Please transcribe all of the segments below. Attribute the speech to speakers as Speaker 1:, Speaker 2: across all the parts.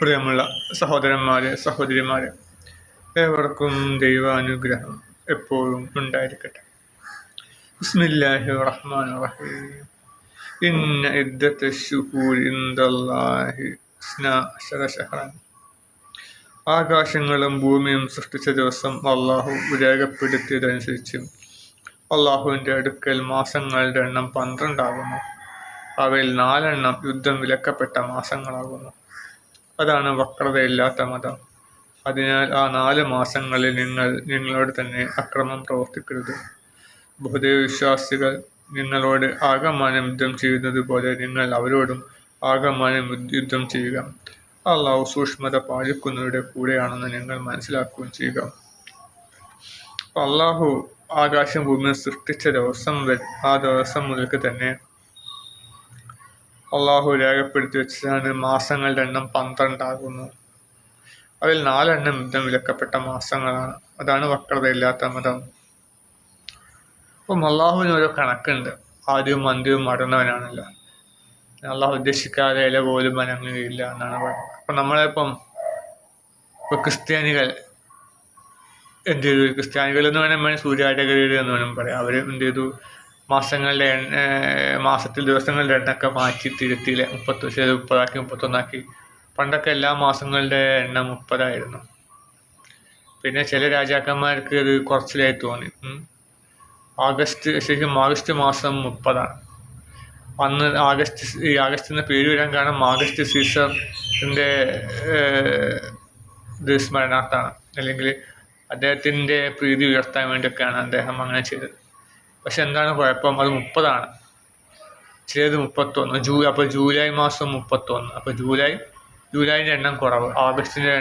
Speaker 1: പ്രിയമുള്ള സഹോദരന്മാരെ സഹോദരിമാരെ ഏവർക്കും ദൈവാനുഗ്രഹം എപ്പോഴും ഉണ്ടായിരിക്കട്ടെ. ബിസ്മില്ലാഹി റഹ്മാൻ റഹീം. ഇന്ന ആകാശങ്ങളും ഭൂമിയും സൃഷ്ടിച്ച ദിവസം അള്ളാഹു രേഖപ്പെടുത്തിയതനുസരിച്ച് അള്ളാഹുവിന്റെ അടുക്കൽ മാസങ്ങളുടെ എണ്ണം പന്ത്രണ്ടാകുന്നു. അവയിൽ നാലെണ്ണം യുദ്ധം വിലക്കപ്പെട്ട മാസങ്ങളാകുന്നു. അതാണ് വക്രതയില്ലാത്ത മതം. അതിനാൽ ആ നാല് മാസങ്ങളിൽ നിങ്ങൾ നിങ്ങളോട് തന്നെ അക്രമം പ്രവർത്തിക്കരുത്. ബഹുദൈവവിശ്വാസികൾ നിങ്ങളോട് ആകമാനം യുദ്ധം ചെയ്യുന്നത് പോലെ നിങ്ങൾ അവരോടും ആകമാനം യുദ്ധം ചെയ്യുക. അള്ളാഹു സൂക്ഷ്മത പാലിക്കുന്നവരുടെ കൂടെയാണെന്ന് നിങ്ങൾ മനസ്സിലാക്കുകയും ചെയ്യുക. അള്ളാഹു ആകാശം ഭൂമി സൃഷ്ടിച്ച ദിവസം ആ ദിവസം മുതൽക്ക് തന്നെ അള്ളാഹു രേഖപ്പെടുത്തി വെച്ചതാണ് മാസങ്ങളുടെ എണ്ണം പന്ത്രണ്ടാകുന്നു. അതിൽ നാലെണ്ണം യുദ്ധം വിലക്കപ്പെട്ട മാസങ്ങളാണ്. അതാണ് വക്രതയില്ലാത്ത മതം. അപ്പം അള്ളാഹുവിന് ഓരോ കണക്കുണ്ട്. ആദ്യവും അന്ത്യവും മടന്നവനാണല്ലോ. അള്ളാഹു ഉദ്ദേശിക്കാതെ ഇല പോലും മനങ്ങുകയില്ല എന്നാണ് പറയുന്നത്. അപ്പം നമ്മളിപ്പം ഇപ്പോൾ ക്രിസ്ത്യാനികൾ എന്ത് ചെയ്തു? ക്രിസ്ത്യാനികൾ എന്ന് വേണമെങ്കിൽ സൂര്യാടകർ എന്ന് വേണം പറയാം. അവർ എന്ത് ചെയ്തു? മാസങ്ങളുടെ മാസത്തിൽ ദിവസങ്ങളുടെ എണ്ണൊക്കെ മാറ്റി തിരുത്തിയില്ല മുപ്പത്തി ശരി മുപ്പതാക്കി മുപ്പത്തൊന്നാക്കി. പണ്ടൊക്കെ എല്ലാ മാസങ്ങളുടെ എണ്ണം മുപ്പതായിരുന്നു. പിന്നെ ചില രാജാക്കന്മാർക്ക് ഇത് കുറച്ചിലായി തോന്നി. ആഗസ്റ്റ് ശരിക്കും ആഗസ്റ്റ് മാസം മുപ്പതാണ്. അന്ന് ആഗസ്റ്റ് ഈ ആഗസ്റ്റ് എന്ന പേര് വരാൻ കാരണം ആഗസ്റ്റ് സീസറിന്റെ ഇത് സ്മരണാർത്ഥാണ് അല്ലെങ്കിൽ അദ്ദേഹത്തിന്റെ പ്രീതി ഉയർത്താൻ വേണ്ടിയൊക്കെയാണ് അദ്ദേഹം അങ്ങനെ ചെയ്തത്. പക്ഷെ എന്താണ് കുഴപ്പം? അത് മുപ്പതാണ്. ചിലത് മുപ്പത്തൊന്ന്. ജൂ അപ്പോൾ ജൂലൈ മാസം മുപ്പത്തൊന്ന്. അപ്പോൾ ജൂലൈ ജൂലൈന്റെ എണ്ണം കുറവ്. ആഗസ്റ്റിന്റെ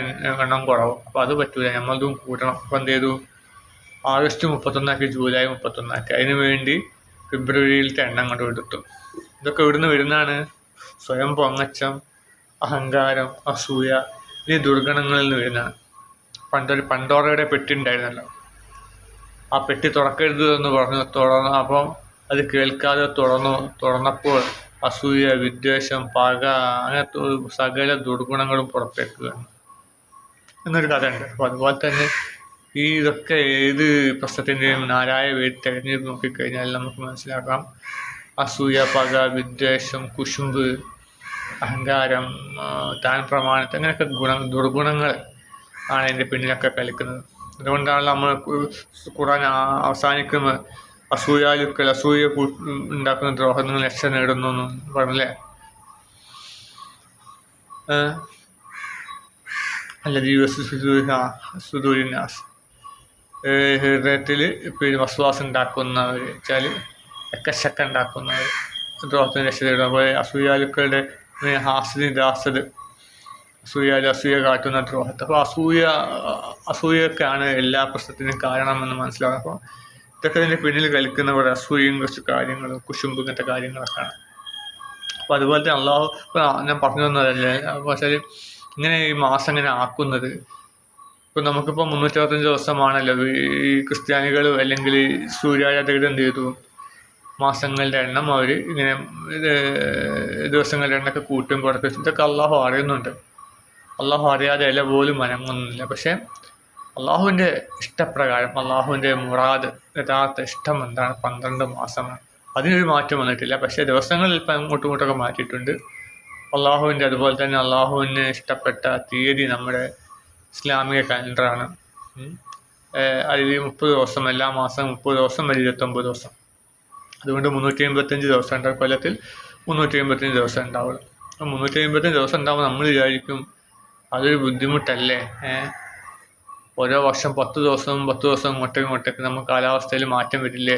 Speaker 1: എണ്ണം കുറവ്. അപ്പോൾ അത് പറ്റൂല. നമ്മളതും കൂട്ടണം. അപ്പോൾ എന്ത് ചെയ്തു? ആഗസ്റ്റ് മുപ്പത്തൊന്നാക്കി ജൂലൈ മുപ്പത്തൊന്നാക്കി. അതിന് വേണ്ടി ഫെബ്രുവരിയിലത്തെ എണ്ണം കൊണ്ട് എടുത്തു. ഇതൊക്കെ ഇവിടുന്ന് വരുന്നതാണ്? സ്വയം പൊങ്ങച്ചം അഹങ്കാരം അസൂയ ഈ ദുർഗണങ്ങളിൽ നിന്ന് വരുന്നതാണ്. പണ്ടൊരു പണ്ടോറയുടെ പെട്ടി ഉണ്ടായിരുന്നല്ലോ. ആ പെട്ടി തുറക്കരുത് എന്ന് പറഞ്ഞു തുറന്നു അപ്പം അത് കേൾക്കാതെ തുറന്നു തുറന്നപ്പോൾ അസൂയ വിദ്വേഷം പക അങ്ങനെ സകല ദുർഗുണങ്ങളും പുറത്തേക്ക് വന്നു. എന്നൊരു കഥയുണ്ട്. അപ്പോൾ അതുപോലെ തന്നെ ഈ ഇതൊക്കെ ഏത് പ്രശ്നത്തിന്റെയും നാരായ വേദി തിരഞ്ഞെടുത്ത് നോക്കിക്കഴിഞ്ഞാൽ നമുക്ക് മനസ്സിലാക്കാം. അസൂയ പക വിദ്വേഷം കുശുമ്പ് അഹങ്കാരം താൻ പ്രമാണത്തെ അങ്ങനെയൊക്കെ ഗുണ ദുർഗുണങ്ങൾ ആണ് അതിന്റെ പിന്നിലൊക്കെ കളിക്കുന്നത് അതുകൊണ്ടാണ് നമ്മൾ ഖുറാൻ അവസാനിക്കുന്നത് അസൂയാലുക്കൾ അസൂയ ഉണ്ടാക്കുന്ന ദ്രോഹങ്ങൾ രക്ഷ നേടുന്നു എന്ന് പറഞ്ഞല്ലേ? അല്ല സുദൂരിനാസ് ഹൃദയത്തിൽ പിന്നെ വസ്വാസം ഉണ്ടാക്കുന്നവർ വെച്ചാൽ എക്കശക്ക ദ്രോഹത്തിന് രക്ഷ നേടുന്നു അപ്പോൾ അസൂയാലുക്കളുടെ ഹാസ്യതി ദാസത് അസൂയാലും അസൂയ കാട്ടുന്ന ദ്രോഹത്തെ അപ്പോൾ അസൂയ അസൂയൊക്കെയാണ് എല്ലാ പ്രശ്നത്തിനും കാരണമെന്ന് മനസ്സിലാകും ഇതൊക്കെ ഇതിന്റെ പിന്നിൽ കളിക്കുന്നവർ അസൂയയും കുറച്ച് കാര്യങ്ങളും കുശുമ്പ് ഇങ്ങനത്തെ കാര്യങ്ങളൊക്കെയാണ്. അപ്പോൾ അതുപോലെ തന്നെ അള്ളാഹു ഞാൻ പറഞ്ഞു തന്നതല്ലേ അപ്പോൾ വെച്ചാൽ ഇങ്ങനെ ഈ മാസം ഇങ്ങനെ ആക്കുന്നത് ഇപ്പം നമുക്കിപ്പോൾ മുന്നൂറ്ററുപത്തഞ്ച് ദിവസമാണല്ലോ. ഈ ക്രിസ്ത്യാനികൾ അല്ലെങ്കിൽ സൂര്യാരാധകർ എന്ത് ചെയ്തു? മാസങ്ങളുടെ എണ്ണം അവർ ഇങ്ങനെ ദിവസങ്ങളുടെ എണ്ണമൊക്കെ കൂട്ടും കുറക്കും. ഇതൊക്കെ അള്ളാഹു അറിയുന്നുണ്ട്. അള്ളാഹു അറിയാതെ ഇല പോലും അനങ്ങുന്നില്ല പക്ഷേ അള്ളാഹുവിന്റെ ഇഷ്ടപ്രകാരം അള്ളാഹുവിന്റെ മുറാദ് യഥാർത്ഥ ഇഷ്ടം എന്താണ്? പന്ത്രണ്ട് മാസമാണ്. അതിനൊരു മാറ്റം വന്നിട്ടില്ല. പക്ഷേ ദിവസങ്ങളിൽ ഇപ്പം അങ്ങോട്ടും ഇങ്ങോട്ടൊക്കെ മാറ്റിയിട്ടുണ്ട്. അള്ളാഹുവിന്റെ അതുപോലെ തന്നെ അള്ളാഹുവിന് ഇഷ്ടപ്പെട്ട തീയതി നമ്മുടെ ഇസ്ലാമിക കലണ്ടറാണ്. അതിൽ മുപ്പത് ദിവസം എല്ലാ മാസം മുപ്പത് ദിവസം അല്ലെങ്കിൽ ഇരുപത്തൊമ്പത് ദിവസം. അതുകൊണ്ട് മുന്നൂറ്റി അമ്പത്തഞ്ച് ദിവസം ഉണ്ടാവും. കൊല്ലത്തിൽ മുന്നൂറ്റി അമ്പത്തഞ്ച് ദിവസം ഉണ്ടാവുള്ളൂ. അപ്പം മുന്നൂറ്റി അമ്പത്തഞ്ച് ദിവസം ഉണ്ടാകുമ്പോൾ നമ്മൾ വിചാരിക്കും അതൊരു ബുദ്ധിമുട്ടല്ലേ? ഓരോ വർഷം പത്ത് ദിവസവും പത്ത് ദിവസം ഇങ്ങോട്ടും ഇങ്ങോട്ടേക്ക് നമുക്ക് കാലാവസ്ഥയിൽ മാറ്റം വരില്ലേ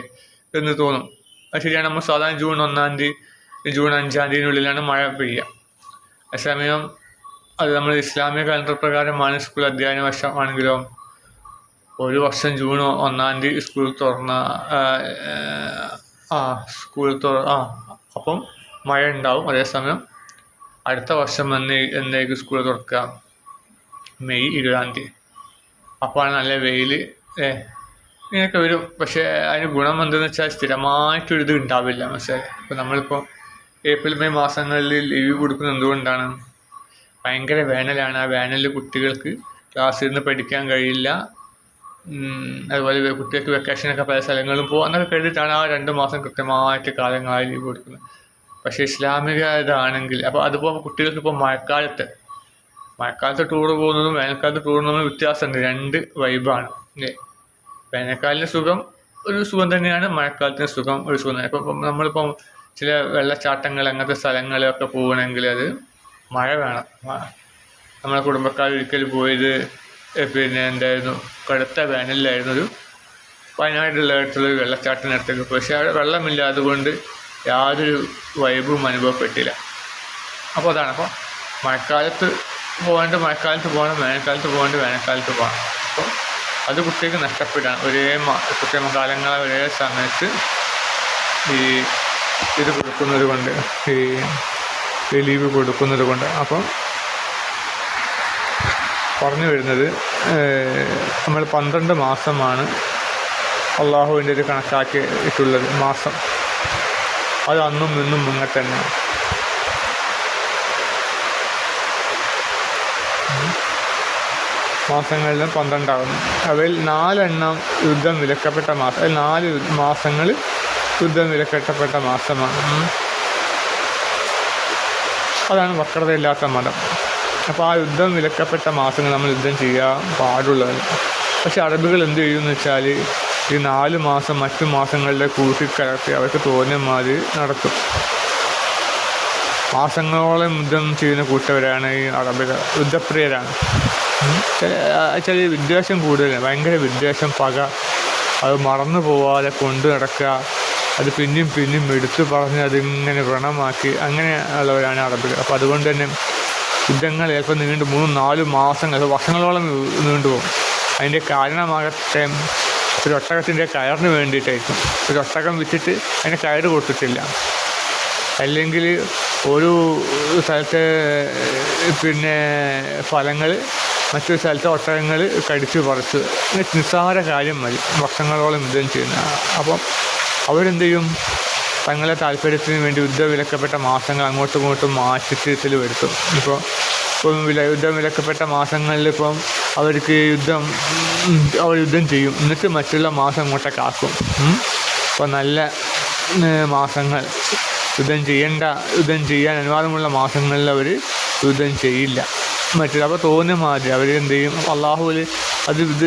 Speaker 1: എന്ന് തോന്നും. അത് ശരിയാണ് നമ്മൾ സാധാരണ ജൂൺ ഒന്നാം തീയതി ജൂൺ അഞ്ചാം തീയതിനുള്ളിലാണ് മഴ പെയ്യുക. അതേസമയം അത് നമ്മൾ ഇസ്ലാമിക കലണ്ടർ പ്രകാരമാണ് സ്കൂൾ അധ്യയന വർഷമാണെങ്കിലോ ഒരു വർഷം ജൂൺ ഒന്നാം തീയതി സ്കൂൾ തുറന്ന ആ സ്കൂൾ തുറ ആ അപ്പം മഴ ഉണ്ടാവും. അതേസമയം അടുത്ത വർഷം എന്ന് എന്നേക്ക് സ്കൂൾ തുറക്കുക. മെയ് ഇരുപതാം തീയതി. അപ്പോഴാണ് നല്ല വെയിൽ ഇങ്ങനെയൊക്കെ വരും. പക്ഷേ അതിന് ഗുണം എന്തെന്ന് വെച്ചാൽ സ്ഥിരമായിട്ടൊരിത് ഉണ്ടാവില്ല. മനസ്സിലായി ഇപ്പോൾ നമ്മളിപ്പോൾ ഏപ്രിൽ മെയ് മാസങ്ങളിൽ ലീവ് കൊടുക്കുന്നത് എന്തുകൊണ്ടാണ്? ഭയങ്കര വേനലാണ്. ആ വേനലിൽ കുട്ടികൾക്ക് ക്ലാസ്സിൽ നിന്ന് പഠിക്കാൻ കഴിയില്ല. അതുപോലെ കുട്ടികൾക്ക് വെക്കേഷനൊക്കെ പല സ്ഥലങ്ങളും പോകും എന്നൊക്കെ കരുതിയിട്ടാണ് ആ രണ്ട് മാസം കൃത്യമായിട്ട് കാലങ്ങളായി ലീവ് കൊടുക്കുന്നത്. പക്ഷേ ഇസ്ലാമിക ഇതാണെങ്കിൽ അപ്പോൾ അതുപോലെ കുട്ടികൾക്ക് ഇപ്പോൾ മഴക്കാലത്ത് മഴക്കാലത്ത് ടൂർ പോകുന്നതും വേനൽക്കാലത്ത് ടൂർ പോകുന്നതും വ്യത്യാസമുണ്ട്. രണ്ട് വൈബാണ് അല്ലേ വേനൽക്കാലിന് സുഖം ഒരു സുഖം തന്നെയാണ്. മഴക്കാലത്തിന് സുഖം ഒരു സുഖം തന്നെ ഇപ്പം നമ്മളിപ്പം ചില വെള്ളച്ചാട്ടങ്ങൾ അങ്ങനത്തെ സ്ഥലങ്ങളൊക്കെ പോകണമെങ്കിൽ അത് മഴ വേണം. നമ്മളെ കുടുംബക്കാർ ഒരിക്കൽ പോയത് പിന്നെ എന്തായിരുന്നു കടുത്ത വേനലിലായിരുന്നു ഒരു വയനാട്ടിലുള്ള അടുത്തുള്ള ഒരു വെള്ളച്ചാട്ടത്തിനടുത്തേക്ക് പക്ഷേ അവിടെ വെള്ളമില്ലാതെ അതുകൊണ്ട് യാതൊരു വൈബും അനുഭവപ്പെട്ടില്ല. അപ്പോൾ അതാണ്. അപ്പോൾ മഴക്കാലത്ത് പോകേണ്ട മഴക്കാലത്ത് പോകണം വേനൽക്കാലത്ത് പോകേണ്ട വേനൽക്കാലത്ത് പോകണം. അപ്പോൾ അത് കുട്ടികൾക്ക് നഷ്ടപ്പെടാണ് ഒരേ കുട്ടികൾ കാലങ്ങളെ ഒരേ സമയത്ത് ഈ ഇത് കൊടുക്കുന്നത് കൊണ്ട് ഈ ലീവ് കൊടുക്കുന്നത് കൊണ്ട്. അപ്പം പറഞ്ഞു വരുന്നത് നമ്മൾ പന്ത്രണ്ട് മാസമാണ് അള്ളാഹുവിന്റെ ഒരു കണക്കാക്കിയിട്ടുള്ളത് മാസം. അത് അന്നും ഇന്നും മുങ്ങെ മാസങ്ങളിലും പന്ത്രണ്ടാകുന്നു. അവയിൽ നാലെണ്ണം യുദ്ധം വിലക്കപ്പെട്ട മാസം അതിൽ നാല് മാസങ്ങൾ യുദ്ധം വിലക്കപ്പെട്ട മാസമാണ്. അതാണ് വക്രതയില്ലാത്ത മതം. അപ്പോൾ ആ യുദ്ധം വിലക്കപ്പെട്ട മാസങ്ങൾ നമ്മൾ യുദ്ധം ചെയ്യാൻ പാടുള്ളത് പക്ഷെ അറബികൾ എന്ത് ചെയ്യുമെന്ന് വെച്ചാൽ ഈ നാല് മാസം മറ്റു മാസങ്ങളിലെ കൂട്ടിക്കലർത്തി അവർക്ക് തോന്നിയ മാതിരി നടത്തും. മാസങ്ങളോളം യുദ്ധം ചെയ്യുന്ന കൂട്ടവരാണ് ഈ അറബികൾ യുദ്ധപ്രിയരാണ്. ചില- വിദ്വേഷം കൂടുതലാണ്. ഭയങ്കര വിദ്വേഷം പക. അത് മറന്നു പോവാതെ കൊണ്ടു നടക്കുക. അത് പിന്നെയും പിന്നെയും എടുത്തു പറഞ്ഞ് അതിങ്ങനെ വ്രണമാക്കി അങ്ങനെ ഉള്ളവരാണ് അറബികൾ. അപ്പോൾ അതുകൊണ്ട് തന്നെ യുദ്ധങ്ങൾ ചിലപ്പോൾ നീണ്ടു മൂന്നും നാലും മാസങ്ങൾ വർഷങ്ങളോളം നീണ്ടുപോകും അതിന്റെ കാരണമാകട്ടെ ഒരു ഒട്ടകത്തിന്റെ കയറിന് വേണ്ടിയിട്ടായിരിക്കും. ഒരു ഒട്ടകം വിറ്റിട്ട് അതിന് കയറ് കൊടുത്തിട്ടില്ല. അല്ലെങ്കിൽ ഒരു സ്ഥലത്തെ പിന്നെ ഫലങ്ങൾ മറ്റൊരു സ്ഥലത്തെ ഒട്ടകങ്ങൾ കടിച്ച് പറിച്ച്. നിസ്സാര കാര്യം മതി. വർഷങ്ങളോളം യുദ്ധം ചെയ്യുന്ന അപ്പം അവരെന്ത് ചെയ്യും? തങ്ങളെ താല്പര്യത്തിന് വേണ്ടി യുദ്ധം വിലക്കപ്പെട്ട മാസങ്ങൾ അങ്ങോട്ടും ഇങ്ങോട്ടും മാറ്റിത്തിൽ വരുത്തും. ഇപ്പോൾ ഇപ്പം വില യുദ്ധം വിലക്കപ്പെട്ട മാസങ്ങളിൽ ഇപ്പം അവർക്ക് യുദ്ധം അവർ യുദ്ധം ചെയ്യും. എന്നിട്ട് മറ്റുള്ള മാസം അങ്ങോട്ടേക്ക് ആക്കും. നല്ല മാസങ്ങൾ. യുദ്ധം ചെയ്യേണ്ട യുദ്ധം ചെയ്യാൻ അനുവാദമുള്ള മാസങ്ങളിൽ അവർ യുദ്ധം ചെയ്യില്ല. മറ്റൊരു അപ്പോൾ തോന്നിയ മാതിരി അവർ എന്ത് ചെയ്യും? അള്ളാഹുവിൽ അത് ഇത്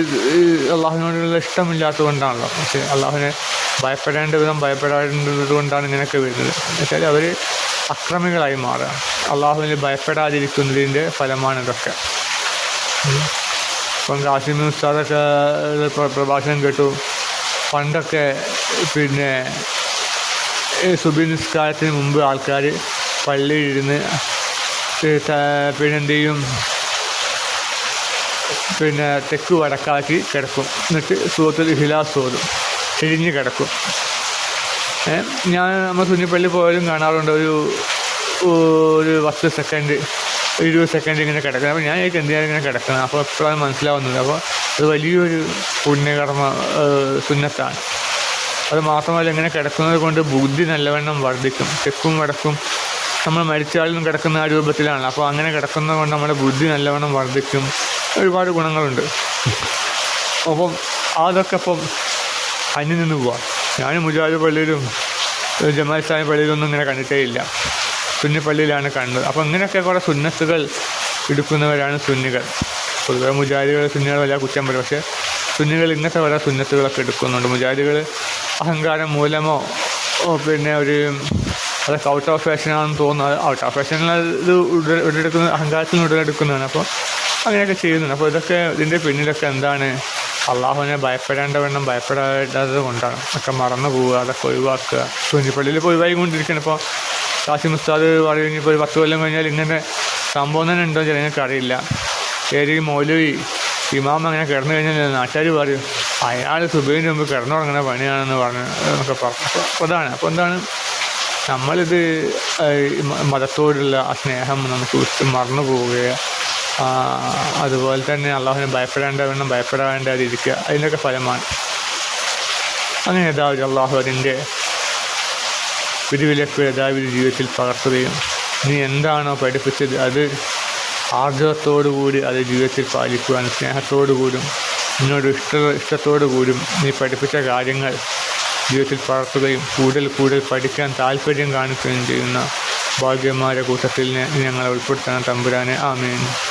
Speaker 1: അള്ളാഹുവിനോടുള്ള ഇഷ്ടമില്ലാത്തത് കൊണ്ടാണല്ലോ. പക്ഷേ അള്ളാഹുവിനെ ഭയപ്പെടേണ്ട വിധം ഭയപ്പെടേണ്ടത് കൊണ്ടാണ് ഇങ്ങനെയൊക്കെ വരുന്നത്. എന്നുവെച്ചാൽ അവർ അക്രമികളായി മാറുക അള്ളാഹുവിനെ ഭയപ്പെടാതിരിക്കുന്നതിന്റെ ഫലമാണ് ഇതൊക്കെ. ഉം. ഇപ്പം കാസിം ഉസ്താദൊക്കെ പ്രഭാഷണം കേട്ടു. പണ്ടൊക്കെ പിന്നെ സുബി നിസ്കാരത്തിന് മുമ്പ് ആൾക്കാർ പള്ളിയിലിരുന്ന് പിന്നെന്ത് ചെയ്യും പിന്നെ തെക്ക് വടക്കാക്കി കിടക്കും. എന്നിട്ട് സുഹൃത്തിൽ ഹിലാസ് ഓതും. തിരിഞ്ഞ് കിടക്കും. ഞാൻ നമ്മൾ സുന്നിപ്പള്ളി പോയാലും കാണാറുണ്ട്. ഒരു ഒരു പത്ത് സെക്കൻഡ് ഇരുപത് സെക്കൻഡ് ഇങ്ങനെ കിടക്കണം. അപ്പോൾ ഞാൻ എനിക്ക് എന്തിനാണ് ഇങ്ങനെ കിടക്കണം? അപ്പോൾ എപ്പോഴാണ് മനസ്സിലാവുന്നത്? അപ്പോൾ അത് വലിയൊരു പുണ്യകർമ്മ സുന്നത്താണ്. അത് മാത്രമല്ല ഇങ്ങനെ കിടക്കുന്നത് കൊണ്ട് ബുദ്ധി നല്ലവണ്ണം വർദ്ധിക്കും. തെക്കും വടക്കും. നമ്മൾ മരിച്ചാലും കിടക്കുന്ന ആ രൂപത്തിലാണ്. അപ്പോൾ അങ്ങനെ കിടക്കുന്നത് കൊണ്ട് നമ്മുടെ ബുദ്ധി നല്ലവണ്ണം വർദ്ധിക്കും. ഒരുപാട് ഗുണങ്ങളുണ്ട്. അപ്പം അതൊക്കെ ഇപ്പം അന്യം നിന്ന് പോവാം. ഞാൻ മുജാഹിദ് പള്ളിയിലും ജമാൽ ഇസ്ലാമി പള്ളിയിലൊന്നും ഇങ്ങനെ കണ്ടിട്ടേ ഇല്ല സുന്നി പള്ളിയിലാണ് കണ്ടത്. അപ്പോൾ ഇങ്ങനെയൊക്കെ കുറേ സുന്നത്തുകൾ എടുക്കുന്നവരാണ് സുന്നികൾ. പൊതുവെ മുജാഹിദികൾ സുന്നികൾ വല്ല കുറ്റം പറയും. പക്ഷേ സുന്നികൾ ഇങ്ങനത്തെ വല്ല സുന്നത്തുകളൊക്കെ എടുക്കുന്നുണ്ട്. മുജാഹിദികൾ അഹങ്കാരം മൂലമോ പിന്നെ ഒരു അതൊക്കെ ഔട്ട് ഓഫ് ഫാഷനാണെന്ന് തോന്നുന്നത് ഔട്ട് ഓഫ് ഫാഷനിൽ ഇത് ഉടലെടുക്കുന്ന അഹങ്കാരത്തിൽ നിന്ന് ഉടലെടുക്കുന്നതാണ്. അപ്പോൾ അങ്ങനെയൊക്കെ ചെയ്യുന്നുണ്ട്. അപ്പോൾ ഇതൊക്കെ ഇതിന്റെ പിന്നിലൊക്കെ എന്താണ്? അള്ളാഹുവിനെ ഭയപ്പെടേണ്ട വേണം ഭയപ്പെടാത്തത് കൊണ്ടാണ്. ഒക്കെ മറന്നു പോവുക അതൊക്കെ ഒഴിവാക്കുക. കുഞ്ഞിപ്പള്ളിയിൽ ഇപ്പോൾ ഒഴിവായി കൊണ്ടിരിക്കുകയാണ് ഇപ്പോൾ കാശിം ഉസ്താദ് പറഞ്ഞു ഇപ്പോൾ ഒരു പത്ത് കൊല്ലം കഴിഞ്ഞാൽ ഇങ്ങനെ സംഭവം തന്നെ ഉണ്ടോ ജനങ്ങൾക്ക് അറിയില്ല. ഏരി മൗലവി ഇമാം അങ്ങനെ കിടന്നു കഴിഞ്ഞാൽ നാട്ടുകാർ പറയും അയാൾ സുബൈന് മുമ്പ് കിടന്നുറങ്ങുന്ന പണിയാണെന്ന് പറഞ്ഞു എന്നൊക്കെ പറഞ്ഞു. അപ്പോൾ അതാണ് അപ്പോൾ എന്താണ്? നമ്മളിത് മതത്തോടുള്ള ആ സ്നേഹം നമുക്ക് വിട്ട് മറന്നു പോവുകയോ. അതുപോലെ തന്നെ അള്ളാഹുവിനെ ഭയപ്പെടേണ്ട വേണം ഭയപ്പെടാണ്ടിരിക്കുക അതിന്റെയൊക്കെ ഫലമാണ്. അങ്ങനെ യഥാവിധി അള്ളാഹു അതിന്റെ വിധിവിലക്ക് യഥാവിധി ജീവിതത്തിൽ പകർത്തുകയും നീ എന്താണോ പഠിപ്പിച്ചത് അത് ആർജവത്തോടു കൂടി അത് ജീവിതത്തിൽ പാലിക്കുവാൻ സ്നേഹത്തോടു കൂടിയും നിന്നോട് ഇഷ്ട ഇഷ്ടത്തോടു കൂടിയും നീ പഠിപ്പിച്ച കാര്യങ്ങൾ ജീവിതത്തിൽ പകർത്തുകയും കൂടുതൽ കൂടുതൽ പഠിക്കാൻ താല്പര്യം കാണിക്കുകയും ചെയ്യുന്ന ഭാഗ്യന്മാരുടെ കൂട്ടത്തിൽ ഞങ്ങളെ ഉൾപ്പെടുത്തണം തമ്പുരാനെ. ആമേൻ.